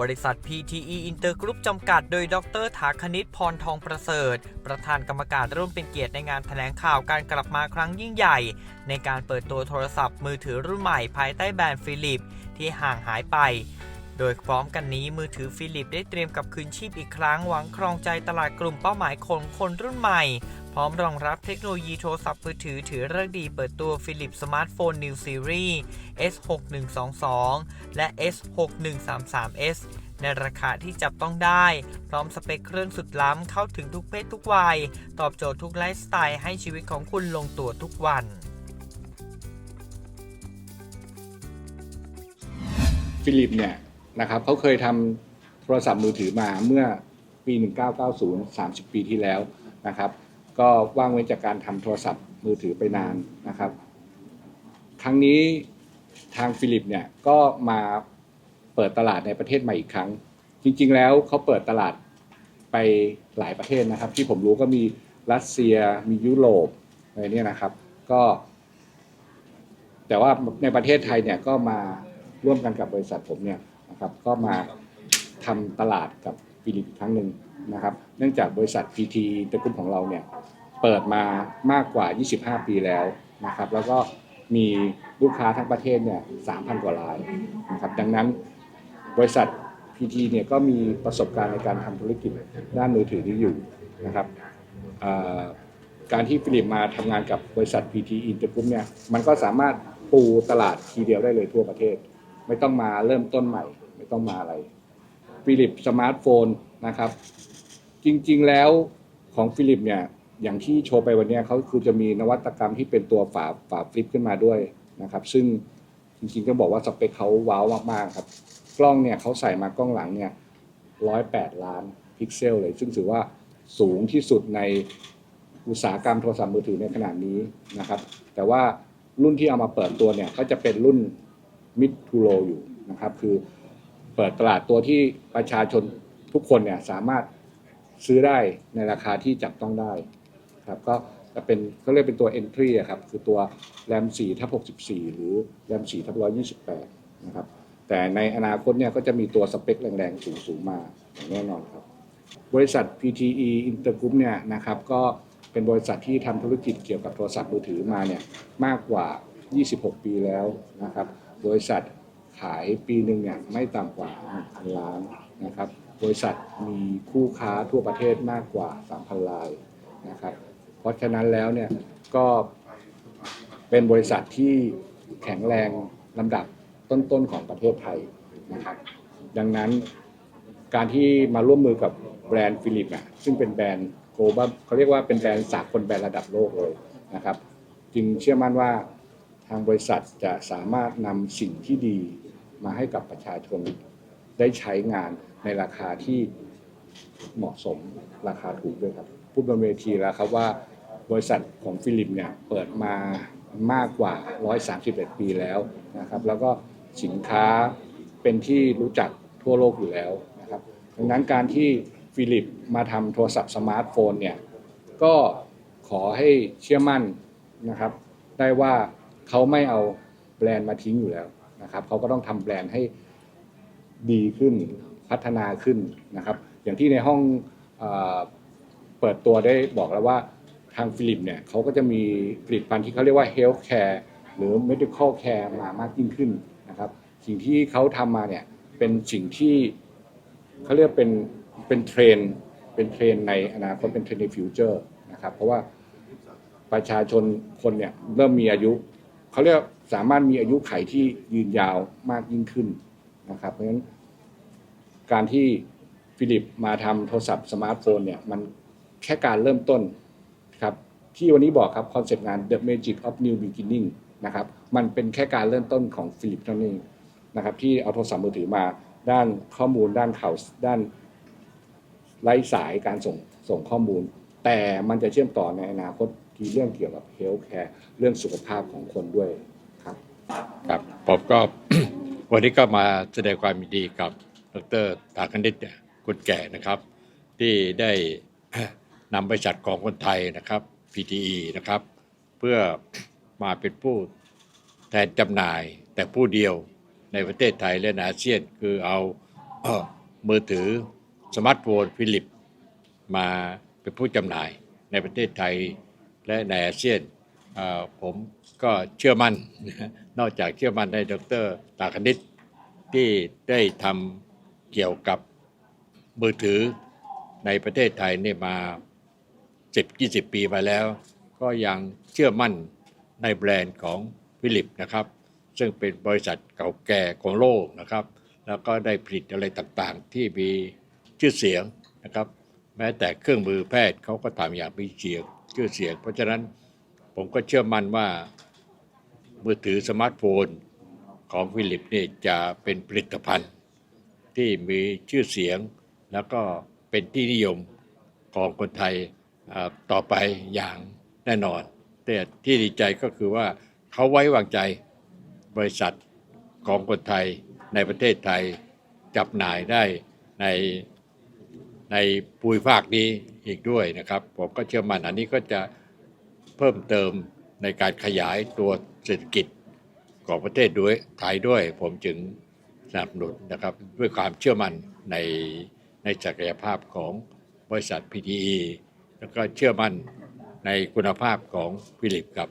บริษัท PTE Inter Group จำกัดโดยดรถาคณิตพรทองประเสริฐ ประธานกรรมการร่วมเป็นเกียรติในงานแถลงข่าวการกลับมาครั้งยิ่งใหญ่ ในการเปิดตัวโทรศัพท์มือถือรุ่นใหม่ภายใต้แบรนด์ฟิลิปที่ห่างหายไป โดยพร้อมกันนี้มือถือฟิลิปได้เตรียมกับคืนชีพอีกครั้งหวังครองใจตลาดกลุ่มเป้าหมายคนคนรุ่นใหม่ ร้อมรองรับเทคโนโลยีโทรศัพท์มือถือถือเลิกษ์ดีเปิดตัวฟิลิปสมาร์ทโฟน New Series S6122 และ S6133s ในราคาที่จับต้องได้ พร้อมสเปคเครื่องสุดล้ำเข้าถึงทุกเพศทุกวัย ตอบโจทย์ทุกไลฟ์สไตล์ให้ชีวิตของคุณลงตัวทุกวัน ฟิลิปเนี่ยนะครับเขาเคยทำโทรศัพท์มือถือมาเมื่อปี 1990 30 ปีที่แล้วนะครับ ก็ว่างเว้นจากการทำโทรศัพท์มือถือไปนานนะครับ ครั้งนี้ทางฟิลิปเนี่ยก็มาเปิดตลาดในประเทศใหม่อีกครั้ง จริง ๆ แล้วเขาเปิดตลาดไปหลายประเทศนะครับ ที่ผมรู้ก็มีรัสเซียมียุโรปอะไรเนี่ยนะครับ ก็ แต่ว่าในประเทศไทยเนี่ยก็มาร่วมกันกับบริษัทผมเนี่ยนะครับ ก็มาทำตลาดกับฟิลิปอีกครั้งหนึ่ง นะครับ เนื่องจากบริษัท PT ตระกูลของเราเนี่ยเปิดมามากกว่า 25 ปีแล้วนะครับ แล้วก็มีลูกค้าทั้งประเทศเนี่ย3,000 กว่ารายนะครับ ดังนั้นบริษัท PT เนี่ยก็มีประสบการณ์ในการทำธุรกิจด้านมือถือนี้อยู่นะครับการที่ฟิลิปมาทำงานกับบริษัท PT Intergroup เนี่ยมันก็สามารถปูตลาดทีเดียวได้เลยทั่วประเทศ ไม่ต้องมาเริ่มต้นใหม่ ไม่ต้องมาอะไรฟิลิปสมาร์ทโฟนนะครับ ริง ๆ แล้วของฟิลิปเนี่ยอย่างที่โชว์ไปวันนี้เขาคือจะมีนวัตกรรมที่เป็นตัวฝาฝาฟลิปขึ้นมาด้วยนะครับ ซึ่งจริงๆก็บอกว่าสเปคเขาว้าวมากๆครับ กล้องเนี่ยเขาใส่มากล้องหลังเนี่ยร้อยแปดล้านพิกเซลเลย ซึ่งถือว่าสูงที่สุดในอุตสาหกรรมโทรศัพท์มือถือในขนาดนี้นะครับ แต่ว่ารุ่นที่เอามาเปิดตัวเนี่ยก็จะเป็นรุ่น mid to low อยู่นะครับ คือเปิดตลาดตัวที่ประชาชนทุกคนเนี่ยสามารถ ซื้อได้ในราคาที่จับต้องได้ครับก็จะเป็นเขาเรียกเป็นตัว entry อะครับคือตัว RAM 4ทับ64 หรือ RAM 4ทับ128 นะครับ แต่ในอนาคตเนี่ยก็จะมีตัวสเปคแรงๆ สูงๆ มาอย่างแน่นอนครับ บริษัท PTE Intergroup เนี่ยนะครับก็เป็นบริษัทที่ทำธุรกิจเกี่ยวกับโทรศัพท์มือถือมาเนี่ยมากกว่า 26 ปีแล้วนะครับ บริษัทขายปีหนึ่งเนี่ยไม่ต่ำกว่า1,000ล้านนะครับ บริษัทมีคู่ค้าทั่วประเทศมากกว่า 3,000รายนะครับ เพราะฉะนั้นแล้วเนี่ยก็เป็นบริษัทที่แข็งแรงลำดับต้นๆของประเทศไทยนะครับ ดังนั้นการที่มาร่วมมือกับแบรนด์ฟิลิปอะซึ่งเป็นแบรนด์โกลบอลเขาเรียกว่าเป็นแบรนด์สากลแบรนด์ระดับโลกเลยนะครับ จึงเชื่อมั่นว่าทางบริษัทจะสามารถนำสิ่งที่ดีมาให้กับประชาชนได้ใช้งาน ในราคาที่เหมาะสมราคาถูกด้วยครับ พูดบนเวทีแล้วครับว่าบริษัทของฟิลิปเนี่ยเปิดมามากกว่า 131 ปีแล้วนะครับ แล้วก็สินค้าเป็นที่รู้จักทั่วโลกอยู่แล้วนะครับ ดังนั้นการที่ฟิลิปมาทำโทรศัพท์สมาร์ทโฟนเนี่ย ก็ขอให้เชื่อมั่นนะครับ ได้ว่าเขาไม่เอาแบรนด์มาทิ้งอยู่แล้วนะครับ เขาก็ต้องทำแบรนด์ให้ดีขึ้น พัฒนาขึ้นนะครับ อย่างที่ในห้องเปิดตัวได้บอกแล้วว่าทางฟิลิปเนี่ยเขาก็จะมีผลิตภัณฑ์ที่เขาเรียกว่า health care หรือ medical care มามากยิ่งขึ้นนะครับ สิ่งที่เขาทำมาเนี่ยเป็นสิ่งที่เขาเรียกเป็นเป็นเทรนเป็นเทรนในอนาคตเป็นเทรนในฟิวเจอร์นะครับ เพราะว่าประชาชนคนเนี่ยเริ่มมีอายุเขาเรียกสามารถมีอายุไขที่ยืนยาวมากยิ่งขึ้นนะครับ เพราะฉะนั้น การที่ฟิลิปมาทำโทรศัพท์สมาร์ทโฟนเนี่ยมันแค่การเริ่มต้นครับที่วันนี้บอกครับคอนเซปต์งาน The Magic of New Beginning นะครับมันเป็นแค่การเริ่มต้นของฟิลิปเท่านั้นเองนะครับที่เอาโทรศัพท์มือถือมาด้านข้อมูลด้านข่าวด้านไร้สายการส่งส่งข้อมูล แต่มันจะเชื่อมต่อในอนาคตที่เรื่องเกี่ยวกับเฮลท์แคร์เรื่องสุขภาพของคนด้วยครับ ครับผมก็วันนี้ก็มาแสดงความยินดีกับ ดรถาคณิตเนี่ยคุณแก่นะครับ ที่ได้นำบริษัทของคนไทยนะครับ PTE นะครับ เพื่อมาเป็นผู้แทนจำหน่ายแต่ผู้เดียวในประเทศไทยและในอาเซียนคือเอาเออมือถือสมาร์ทโฟนฟิลิป มาเป็นผู้จำหน่ายในประเทศไทยและในอาเซียนผมก็เชื่อมั่น นอกจากเชื่อมั่นในดรตาคณิตที่ได้ทำ เกี่ยวกับมือถือในประเทศไทยเนี่ยมา 10-20 ปีมาแล้ว ก็ยังเชื่อมั่นในแบรนด์ของฟิลิปนะครับ ซึ่งเป็นบริษัทเก่าแก่ของโลกนะครับ แล้วก็ได้ผลิตอะไรต่างๆ ที่มีชื่อเสียงนะครับ แม้แต่เครื่องมือแพทย์เขาก็ทำอย่างมีเสียงชื่อเสียง เพราะฉะนั้นผมก็เชื่อมั่นว่ามือถือสมาร์ทโฟนของฟิลิปนี่จะเป็นผลิตภัณฑ์ ที่มีชื่อเสียง แล้วก็เป็นที่นิยมของคนไทยต่อไปอย่างแน่นอน แต่ที่ดีใจก็คือว่าเขาไว้วางใจบริษัทของคนไทยในประเทศไทยจับหน่ายได้ในในภูมิภาคนี้อีกด้วยนะครับ ผมก็เชื่อมั่นอันนี้ก็จะเพิ่มเติมในการขยายตัวเศรษฐกิจของประเทศด้วยไทยด้วย ผมจึง สนับสนุนนะครับด้วยความเชื่อมั่นในในศักยภาพของบริษัท PTE แล้วก็เชื่อมั่นในคุณภาพของฟิลิปกับ